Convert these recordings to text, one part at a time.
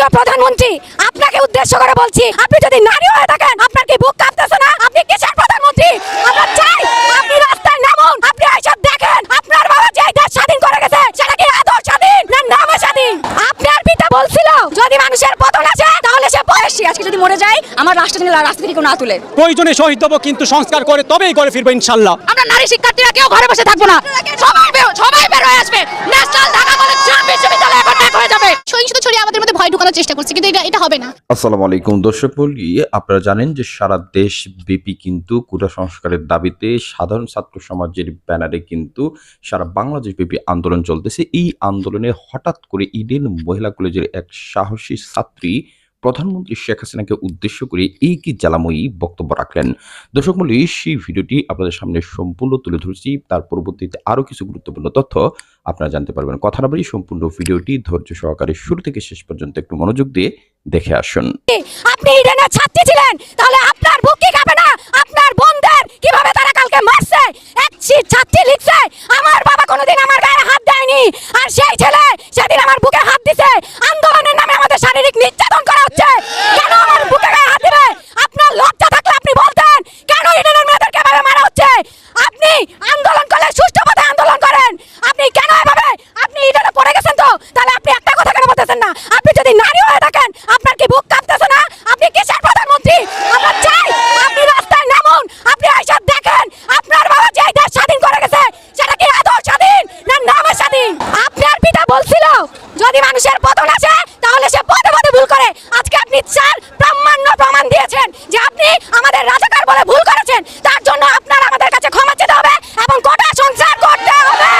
মাননীয় প্রধানমন্ত্রী, আপনাকে উদ্দেশ্য করে বলছি, আপনি যদি নারী হয়ে থাকেন, আপনার কি বুক কাঁপতেছে না? আপনি কিসের প্রধানমন্ত্রী? আমরা চাই আপনি রাস্তায় নামুন, আপনি এইসব দেখেন, আপনার বাবা যে দেশ স্বাধীন করে গেছে, সেটা কি আদর স্বাধীন না নামে স্বাধীন? আপনার পিতা বলছিল, যদি মানুষের পতন আসে তাহলে আজকে যদি মরে যায় আমার রাষ্ট্র রাস্তা থেকে কেউ না তুলে। প্রয়োজনে শহীদ হব কিন্তু সংস্কার করে তবেই করে ফিরবো ইনশাল্লাহ। আমরা নারী শিক্ষার্থীরা কেউ ঘরে বসে থাকব না। সবাই সবাই বের হয়ে আসবে। ন্যাশনাল ঢাকা কলেজ বিশ্ববিদ্যালয় এখন এক হয়ে যাবে। সহিংসতা ছড়িয়ে আমাদের মধ্যে ভয় ঢোকানোর চেষ্টা করছে কিন্তু এটা এটা হবে না। আসসালামু আলাইকুম দর্শক বলি আপনারা জানেন যে সারা দেশ ব্যাপী কিন্তু কুটা সংস্কারের দাবিতে সাধারণ ছাত্র সমাজের ব্যানারে কিন্তু সারা বাংলাদেশ ব্যাপী আন্দোলন চলতেছে। এই আন্দোলনে হঠাৎ করে ইডেন মহিলা কলেজের এক সাহসী ছাত্রী প্রধানমন্ত্রী শেখ হাসিনাকে উদ্দেশ্য করে এই কি জ্বালাময়ী বক্তব্য রাখলেন? দর্শক মূল্য সেই ভিডিওটি আপনাদের সামনে সম্পূর্ণ তুলে ধরছি। তার পরবর্তীতে আরও কিছু গুরুত্বপূর্ণ তথ্য আপনারা জানতে পারবেন। কথা না বলি সম্পূর্ণ ভিডিওটি ধৈর্য সহকারে শুরু থেকে শেষ পর্যন্ত একটু মনোযোগ দিয়ে দেখে আসুন। আপনি ইডেনের ছাত্রী ছিলেন, তাহলে আপনার বুক কি কাঁপে না? আপনার বোনদের কীভাবে তারা কালকে মারছে? এক ছাত্রী লিখছে, আমার বাবা কোনোদিন আমার গায়ে হাত দেয়নি আর সেই ছেলে সেদিন আমার বুকে হাত দিছে। আন্দোলনের নামে আমাদের শারীরিক নির্যাতন করা হচ্ছে। কেন আমার বুকে গায়ে হাত দিবে আপনার লজ্জা থাকলে আপনি বলতেন কেন ইডেনের মেয়েদেরকে এভাবে মারা হচ্ছে আপনি আন্দোলন করলে সুষ্ঠু পথে আন্দোলন করেন আপনি কেন এভাবে আপনি ইডেনে পড়ে গেছেন তো তাহলে আপনি একটা কথা কেন বলতেছেন না আপনি যদি নারী হয়ে থাকেন আপনার কি বুক কাঁপতেছে না আপনি কিসের প্রধানমন্ত্রী আমরা চাই আপনি রাস্তায় নামুন আপনি এইসব দেখেন আপনার বাবা যে এই দেশ স্বাধীন করে গেছে সেটা কি আদৌ স্বাধীন না নামে স্বাধীন আপনার পিতা বলছিল যদি মানুষের পতন আসে তাহলে সে পদে পদে ভুল করে। আজকে আপনি চার প্রামাণ্য প্রমাণ দিয়েছেন যে আপনি আমাদের রাজাকার বলে ভুল করেছেন। তার জন্য আপনার আমাদের কাছে ক্ষমা চেতে হবে এবং গোটা সংসার করতে হবে।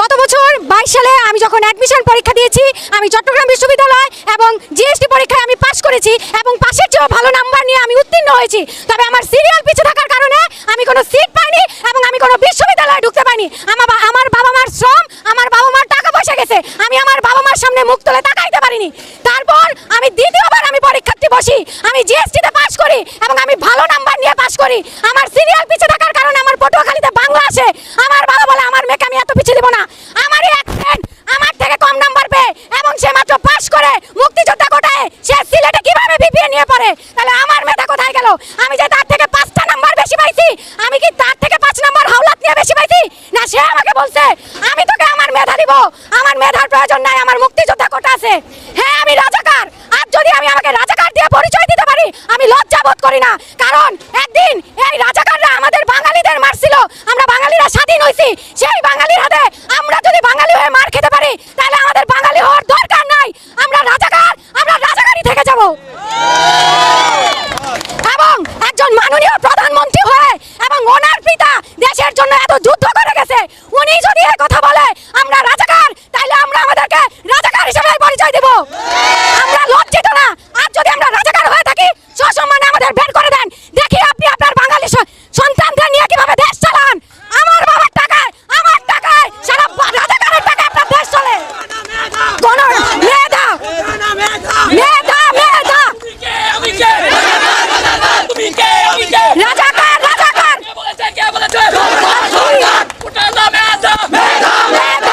গত বছর বাইশ সালে আমি যখন অ্যাডমিশন পরীক্ষা দিয়েছি, আমি চট্টগ্রাম বিশ্ববিদ্যালয় এবং জিএসটি পরীক্ষায় আমি পাশ করেছি এবং পাশের চেয়েও ভালো নাম্বার নিয়ে আমি উত্তীর্ণ হয়েছি। তবে আমার সিরিয়াল পিছু থাকার কারণে আমি কোনো সিট পাইনি এবং আমি কোনো বিশ্ববিদ্যালয়ে ঢুকতে পাইনি আমার আমার বাবা মার শ্রম, আমার বাবা মার টাকা পয়সা গেছে। আমি আমার বাবা মার সামনে মুখ তুলে তাকাইতে পারিনি। তারপর আমি দ্বিতীয়বার আমি পরীক্ষার্থী বসি। আমি জিএসটিতে পাশ করি এবং আমি ভালো নাম্বার নিয়ে পাশ করি। আমার সিরিয়াল পিছু থাকার কারণে আমার পটুয়াখালীতে বাংলা আসে। আমার বাবা বলে, আমার মেয়েকে আমি এত পিছিয়ে দিব না। আমারই এক ফ্রেন্ড আমার থেকে কম নাম্বার পেয়ে এবং সে মাত্র পাশ করে, মুক্তিযোদ্ধা কোটায়। সে সিলেটে কীভাবে বিপিএ নিয়ে পড়ে? তাহলে আমার মেধা কোথায় গেল? আমি যে তার থেকে পাঁচটা নাম্বার বেশি পাইছি, আমি কি তার থেকে পাঁচ নাম্বার হাওলাত নিয়ে বেশি পাইছি? না, সে আমাকে বলছে, আমি তোকে আমার মেধা দিব। আমার মেধার প্রয়োজন নাই, আমার মুক্তিযোদ্ধা কোটা আছে। হ্যাঁ আমি রাজাকার। আর যদি আমি আমাকে রাজাকার দিয়ে পরিচয় দিতে পারি, আমি লজ্জা বোধ করি না। কারণ একদিন এই রাজাকাররা আমাদের বাঙালিদের মারছিল। আমরা বাঙালিরা স্বাধীন হয়েছি সেই বাঙালির হাতে আমরা যদি বাঙালি হয়ে মার খেতে পারি তাহলে আমাদের বাঙালি হওয়ার দরকার নাই আমরা রাজাকার আমরা রাজাকারই থেকে যাব এবং একজন মাননীয় প্রধানমন্ত্রী হয়ে এবং ওনার পিতা দেশের জন্য এত যুদ্ধ করে গেছে উনি যদি এই কথা বলে আমরা রাজাকার তাহলে আমরা আমাদেরকে রাজাকার হিসেবে পরিচয় দেব। আমরা লজ্জিত না। আর যদি আমরা রাজাকার হয়ে থাকি, সসম্মানে আমাদের বের করে দেন দেখি আপনি আপনার বাঙালি স- সন্তানদের নিয়ে কীভাবে দেশ চালান আমার বাবার টাকায় আমার টাকায় সারা বা- রাজাকারের টাকায় আপনার দেশ চলে কোন মেধা মেধা মেধা রাজাকার রাজাকার মেধা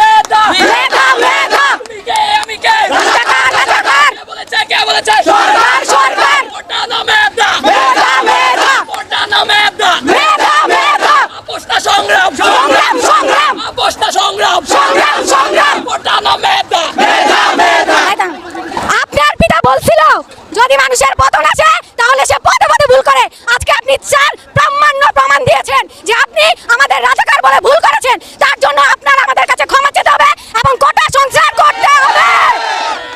মেধা মেধা মেধা রাজাকার রাজাকার সরকার সরকার মেধা মেধা মেধা মেধা সংগ্রাম সংগ্রাম সংগ্রাম সংগ্রাম সংগ্রাম সংগ্রাম মেধা। আপনার পিতা বলছিল যদি মানুষের পতন আসে তাহলে সে পদে পদে ভুল করে আজকে আপনি চার প্রামাণ্য প্রমাণ দিয়েছেন যে আপনি আমাদের রাজাকার বলে ভুল করেছেন, তার জন্য আপনার আমাদের কাছে ক্ষমা চেতে হবে এবং গোটা সংসার করতে হবে।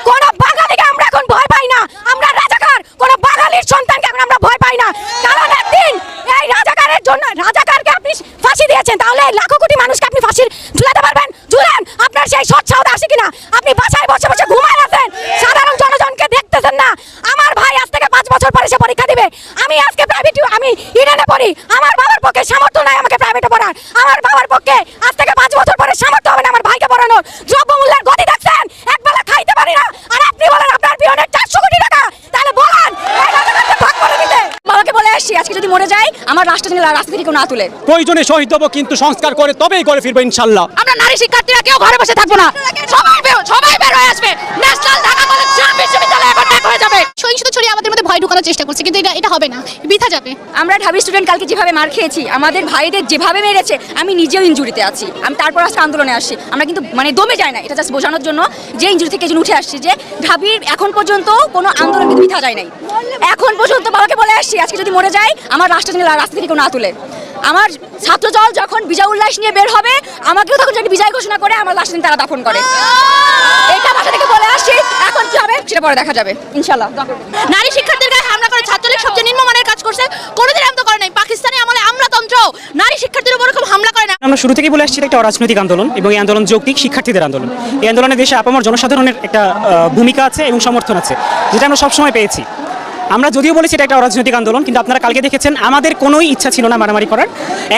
কোন বাঙালিকে আমরা এখন ভয় পাই না। আমরা রাজাকার, কোন বাঙালির সন্তানকে আমরা ভয় পাই না। কারণ একদিন এই রাজাকারের জন্য, রাজাকারকে আপনি ফাঁসি দিয়েছেন, তাহলে লাখো কোটি মানুষকে আপনি ফাঁসির ঝুলাতে পারবেন। ঝুলান, আপনার সেই সৎ সাহস আসে কিনা? আপনি বাসায় বসে বসে ঘুমায় আছেন সাধারণ জনগণকে দেখতেছেন না আমার ভাই আজ থেকে পাঁচ বছর পরে সে পরীক্ষা দিবে। আমি আজকে প্রাইভেট আমি ইডেনে পড়ি। আমার বাবার পক্ষে সামর্থ্য নাই আমাকে প্রাইভেটে পড়ার। আমার বাবার পক্ষে আজ থেকে পাঁচ বছর পরে সামর্থ্য হবে না আমার ভাইকে পড়ানোর। দ্রব্যমূল্যের গতি দেখছেন? একবেলা খাইতে পারি না। আর আপনি বলেন আপনার পিয়নের চারশো কোটি টাকা। তাহলে বলেন বাবাকে বলে আসছি আজকে যদি মরে যাই আমার রাষ্ট্র থেকে রাস্তা থেকে না তুলে। প্রয়োজনে শহীদ হব কিন্তু সংস্কার করে তবেই করে ফিরবো ইনশাল্লাহ। আমরা নারী শিক্ষার্থীরা কেউ ঘরে বসে থাকব না। সবাই সবাই বের হয়ে আসবে ন্যাশনাল ঢাকা কলেজ করছে কিন্তু এটা এটা হবে না। বৃথা যাবে। আমরা ঢাবি স্টুডেন্ট কালকে যেভাবে মার খেয়েছি আমাদের ভাইদের যেভাবে মেরেছে আমি নিজেও ইনজুরিতে আছি। আমি তারপর আজকে আন্দোলনে আসছি। আমরা কিন্তু মানে দমে যাই না এটা জাস্ট বোঝানোর জন্য যে ইনজুরি থেকে উঠে আসছি যে ঢাবির এখন পর্যন্ত কোনো আন্দোলন কিন্তু মিথ্যা যায় নাই। এখন পর্যন্ত বাবাকে বলে আসছি আজকে যদি মরে যায় আমার রাষ্ট্র রাস্তা থেকে কেউ না তুলে। আমার ছাত্রদল যখন বিজয় উল্লাস নিয়ে বের হবে আমাকেও তখন যদি বিজয় ঘোষণা করে আমার লাশ দিন তারা দাফন করে। এটা বাসা থেকে বলে আসছি এখন কি হবে সেটা পরে দেখা যাবে ইনশাল্লাহ নারী শিক্ষার্থীর গায়ে হামলা করে ছাত্রলীগ সবচেয়ে নিম্নমানের কাজ করছে কোনোদিন এমন করে নাই পাকিস্তানে আমলে আমলাতন্ত্র নারী শিক্ষার্থীর উপর এরকম হামলা করে না আমরা শুরু থেকেই বলে আসছি একটা অরাজনৈতিক আন্দোলন এবং এই আন্দোলন যৌক্তিক শিক্ষার্থীদের আন্দোলন। এই আন্দোলনে দেশে আপামর জনসাধারণের একটা ভূমিকা আছে এবং সমর্থন আছে, যেটা আমরা সবসময় পেয়েছি। আমরা যদিও বলেছি এটা একটা অরাজনৈতিক আন্দোলন, কিন্তু আপনারা কালকে দেখেছেন আমাদের কোনোই ইচ্ছা ছিল না মারামারি করার।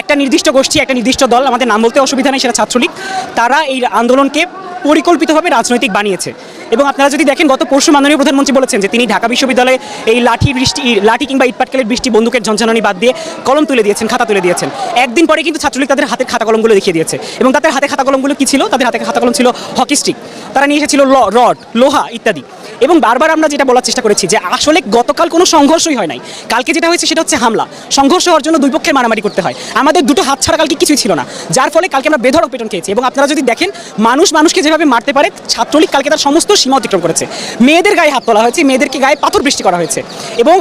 একটা নির্দিষ্ট গোষ্ঠী, একটা নির্দিষ্ট দল, আমাদের নাম বলতে অসুবিধা নেই, সেটা ছাত্রলীগ। তারা এই আন্দোলনকে পরিকল্পিতভাবে রাজনৈতিক বানিয়েছে। এবং আপনারা যদি দেখেন, গত পরশু মাননীয় প্রধানমন্ত্রী বলেছেন যে তিনি ঢাকা বিশ্ববিদ্যালয়ে এই লাঠি বৃষ্টি, লাঠি কিংবা ইটপাটকেলের বৃষ্টি, বন্দুকের ঝঞ্ঝানি বাদ দিয়ে কলম তুলে দিয়েছেন, খাতা তুলে দিয়েছেন। একদিন পরে কিন্তু ছাত্রলীগ তাদের হাতের খাতা কলমগুলো দেখিয়ে দিয়েছে। এবং তাদের হাতে খাতা কলমগুলো কি ছিল? তাদের হাতে খাতা কলম ছিল হকি স্টিক। তারা নিয়ে এসেছিল রড, লোহা ইত্যাদি। এবং বারবার আমরা যেটা বলার চেষ্টা করেছি যে আসলে গতকাল কোনো সংঘর্ষই হয় নাই। কালকে যেটা হয়েছে সেটা হচ্ছে হামলা। সংঘর্ষ হওয়ার জন্য দুই পক্ষের মারামারি করতে হয়। আমাদের দুটো হাত ছাড়া কালকে কিছুই ছিল না। যার ফলে কালকে আমরা বেধড়ক পেটন খেয়েছি। এবং আপনারা যদি দেখেন, মানুষ মানুষকে যেভাবে মারতে পারে? ছাত্রলীগ কালকে তার সমস্ত সীমা অতিক্রম করেছে। মেয়েদের গায়ে হাত তোলা হয়েছে, মেয়েদেরকে গায়ে পাথর বৃষ্টি করা হয়েছে এবং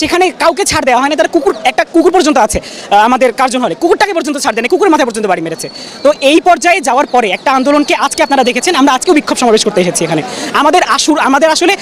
সেখানে কাউকে ছাড় দেওয়া হয়নি, তার কুকুর, একটা কুকুর পর্যন্ত আছে। আমাদের কার্জন হলে। কুকুরটাকে পর্যন্ত ছাড় দেয়নি, কুকুরের মাথায় পর্যন্ত বাড়ি মেরেছে। তো এই পর্যায়ে যাওয়ার পরে একটা আন্দোলনকে আজকে আপনারা দেখেছেন, আমরা আজকেও বিক্ষোভ সমাবেশ করতে এসেছি এখানে। আমাদের আসুর, আমাদের আসলে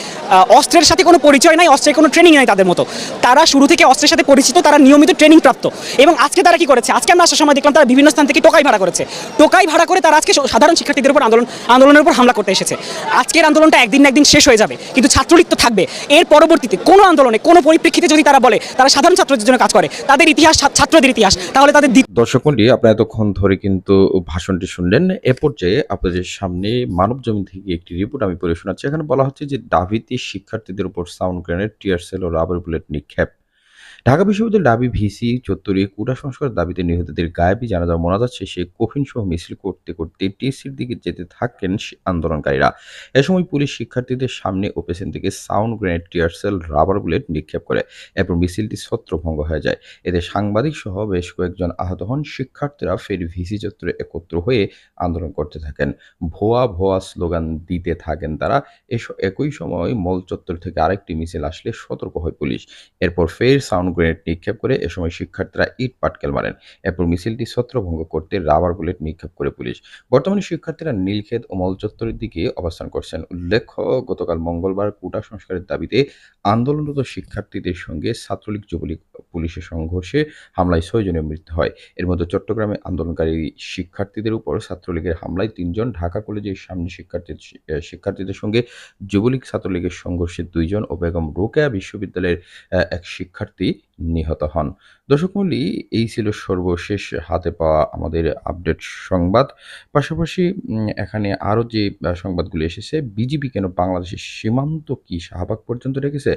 অস্ত্রের সাথে কোনো পরিচয় নাই, অস্ত্রের কোনো ট্রেনিং নাই তাদের মতো। তারা শুরু থেকে অস্ত্রের সাথে পরিচিত, তারা নিয়মিত ট্রেনিং প্রাপ্ত। এবং আজকে তারা কি করেছে? আজকে আমরা আসার সময় দেখলাম তারা বিভিন্ন স্থান থেকে টোকাই ভাড়া করেছে। টোকাই ভাড়া করে তারা আজকে সাধারণ শিক্ষার্থীদের উপর আন্দোলন, আন্দোলনের উপর হামলা করতে এসেছে। আজকের আন্দোলনটা একদিন একদিন শেষ হয়ে যাবে, কিন্তু ছাত্রলীগ তো থাকবে। এর পরবর্তীতে কোনো আন্দোলনে কোনো পরিপ্রেক্ষিতে যদি তারা বলে, তারা সাধারণ ছাত্রদের জন্য কাজ করে, তাদের ইতিহাস ছাত্রদের ইতিহাস, তাহলে তাদের দর্শক মন্ডলী, আপনারা এতক্ষণ ধরে কিন্তু ভাষণটি শুনলেন। এ পর্যায়ে আপনাদের সামনে মানব জমি থেকে একটি রিপোর্ট আমি পড়ে শোনাচ্ছি। এখানে বলা হচ্ছে যে দাবিতে শিক্ষার্থীদের উপর সাউন্ড গ্রেনেড, টিয়ার সেল ও রাবার বুলেট নিক্ষেপ। ঢাকা বিশ্ববিদ্যালয়ের দাবি, ভিসি চত্বরে কুটা সংস্কার দাবিতে নিহতদের গায়েবী জানাজা মোনাজাত শেষে কফিন সহ মিছিল করতে করতে টিএসসির দিকে যেতে থাকেন আন্দোলনকারীরা। এ সময় পুলিশ শিক্ষার্থীদের সামনে ও পেছন থেকে sound grenade, tear shell, rubber bullet নিক্ষেপ করে, এরপর মিছিলটি ছত্রভঙ্গ হয়ে যায়। এতে সাংবাদিক সহ বেশ কয়েকজন আহত হন। শিক্ষার্থীরা ফের ভিসি চত্বরে একত্র হয়ে আন্দোলন করতে থাকেন। ভোয়া ভোয়া স্লোগান দিতে থাকেন তারা। একই সময় মল চত্বর থেকে আরেকটি মিছিল আসলে সতর্ক হয় পুলিশ। এরপর ফের সাউন্ড গ্রেনেড নিক্ষেপ করে এ সময় শিক্ষার্থীরা ইট পাটকেল মারেন। এরপর মিছিলটি ছত্রভঙ্গ করতে রাবার বুলেট নিক্ষেপ করে পুলিশ। বর্তমানে শিক্ষার্থীরা নীলক্ষেত ও মল চত্বরের দিকে অবস্থান করছেন। উল্লেখ্য, গতকাল মঙ্গলবার কোটা সংস্কারের দাবিতে আন্দোলনরত শিক্ষার্থীদের সঙ্গে ছাত্রলীগ যুবলীগ পুলিশের সংঘর্ষে হামলায় ছয় জনের মৃত্যু হয়। এর মধ্যে চট্টগ্রামে আন্দোলনকারী শিক্ষার্থীদের উপর ছাত্রলীগের হামলায় তিনজন, ঢাকা কলেজের সামনে শিক্ষার্থী শিক্ষার্থীদের সঙ্গে যুবলীগ ছাত্রলীগের সংঘর্ষে দুইজন ও বেগম রোকেয়া বিশ্ববিদ্যালয়ের এক শিক্ষার্থী নিহত হন। দর্শক মূল্য এই ছিল সর্বশেষ হাতে পাওয়া আমাদের আপডেট সংবাদ। পাশাপাশি এখানে আরও যে সংবাদগুলো এসেছে, বিজিবি কেন বাংলাদেশের সীমান্ত কি শাহবাগ পর্যন্ত রেখেছে?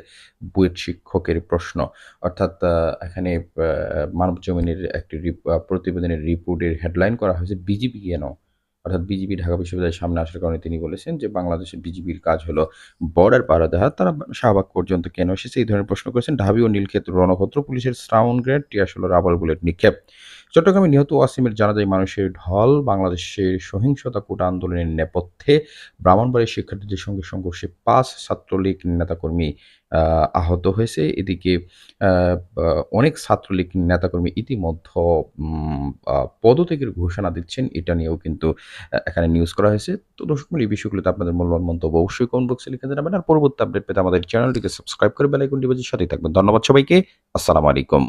বুয়েট শিক্ষকের প্রশ্ন। অর্থাৎ এখানে মানব জমিনের একটি প্রতিবেদনের রিপোর্টের হেডলাইন করা হয়েছে, বিজিবি কেন অর্থাৎ বিজিবি ঢাকা বিশ্ববিদ্যালয়ের সামনে আসার কারণে তিনি বলেছেন যে বাংলাদেশের বিজিবির কাজ হলো বর্ডার দেওয়া। তারা শাহবাগ পর্যন্ত কেন এসেছে এই ধরনের প্রশ্ন করেছেন। ঢাবি ও নীলক্ষেত্র রণক্ষেত্র পুলিশের sound grenade tear shell rubber bullet নিক্ষেপ। চট্টগ্রামে নিহত ওয়াসিমের জানা যায়, মানুষের ঢল বাংলাদেশের সহিংসতা কোটা আন্দোলনের নেপথ্যে ব্রাহ্মণবাড়ির শিক্ষার্থীদের সঙ্গে সংঘর্ষে পাঁচ ছাত্রলীগ নেতাকর্মী আহত হয়েছে। এদিকে অনেক ছাত্রলীগ নেতাকর্মী ইতিমধ্যে পদত্যাগের ঘোষণা দিচ্ছেন। এটা নিয়েও কিন্তু এখানে নিউজ করা হয়েছে। তো দর্শক এই বিষয়গুলোতে আপনাদের মূল্যবান মন্তব্য অবশ্যই কমেন্ট বক্সে লিখে জানাবেন। আর পরবর্তী আপডেট পেতে আমাদের চ্যানেলটিকে সাবস্ক্রাইব করে বেলাইকনটি বাজির সাথেই থাকবেন। ধন্যবাদ সবাইকে। আসসালামু আলাইকুম।